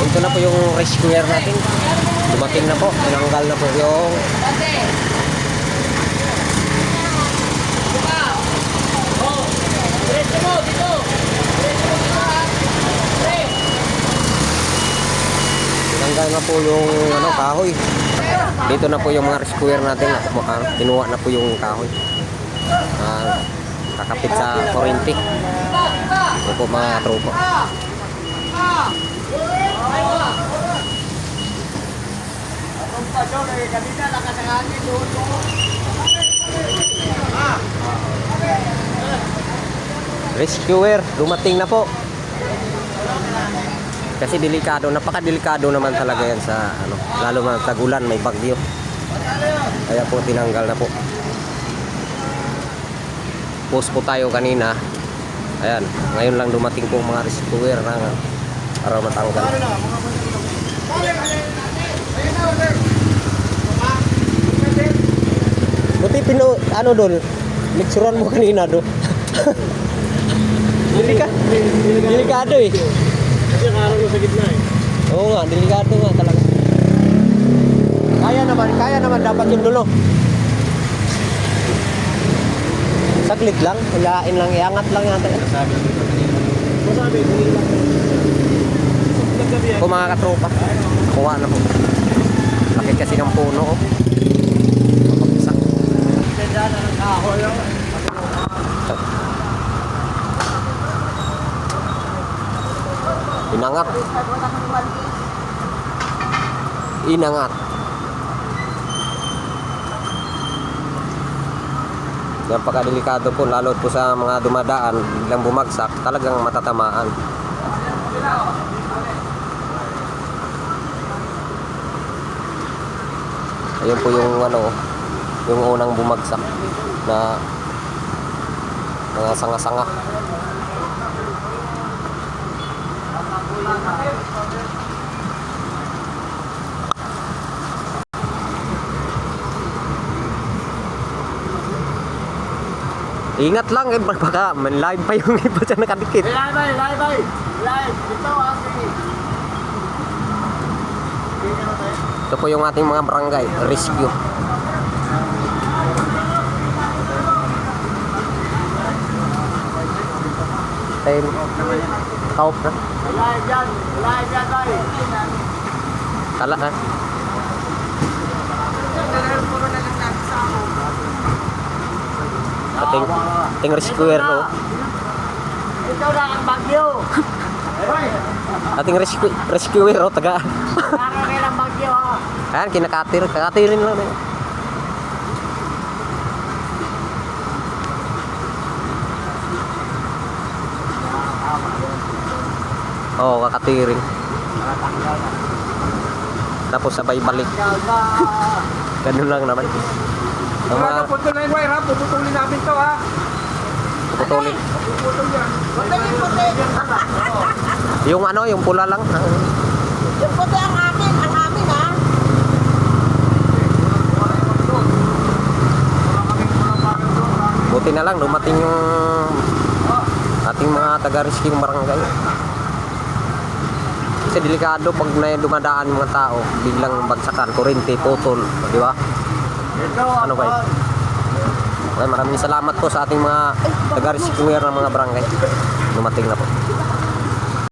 Ito na po yung rescuer natin. Dumating na po. Tinanggal na po yung Tinanggal na po yung ano, kahoy. Dito na po yung mga rescuer natin. Kinuha na po yung kahoy. Ah, kakapit sa kurinti. Ito po mga tropa. Rescuer, dumating na po. Kasi delikado, napaka-delikado naman talaga yan sa ano, lalo na tagulan, may bagyo. Kaya po tinanggal na po. Post po tayo kanina. Ayan, ngayon lang dumating po mga rescuer na para matanggal. Buti pino, ano doon, mixuran mo kanina do. Delika, delikado eh. Kasi karang sa gitna eh. Oo nga, delikado nga talaga. Kaya naman, kaya naman dapat yung dulo. Saglit lang, hilain lang, iangat lang yata. yan. Sabi ko kanina. Masabi, hindi lang. Naggabi O mga katropa, kuha na po. Laki kasi ng puno. Oh. Mapagsak. Tendaan na ng kahoy. oh. Inangat. Inangat. Napakadelikado po lalo po sa mga dumadaan biglang bumagsak talagang matatamaan. Ayun po yung ano yung unang bumagsak na mga sanga-sanga. Ingat lang eh baka man live pa yung iba dyan nakadikit. Live bay, live bay. Live. Ito ang Ito po yung ating mga barangay rescue. Time. Kaup na. Tala ha. Ating, ating rescuer oh. Ito na ang bagyo. Ating rescue, rescuer oh, taga. parang kayo ng bagyo ha. Ayan, kinakatir. Kakatirin lang. Eh. Oo, oh, kakatirin. Tapos sabay balik. Ganun lang naman. Ang mga Putol na yung wire ha. Puputulin namin to ha. putulin. Puputol yan. Yung ano, yung pula lang. Yung puti ang amin, ang amin ha. Buti na lang, dumating yung ating mga taga-rescue barangay. Kasi delikado pag na dumadaan mga tao, biglang bagsakan, kurente, putol, di ba? Ano ba? Okay, maraming salamat po sa ating mga taga-rescuer ng mga barangay. Dumating na po.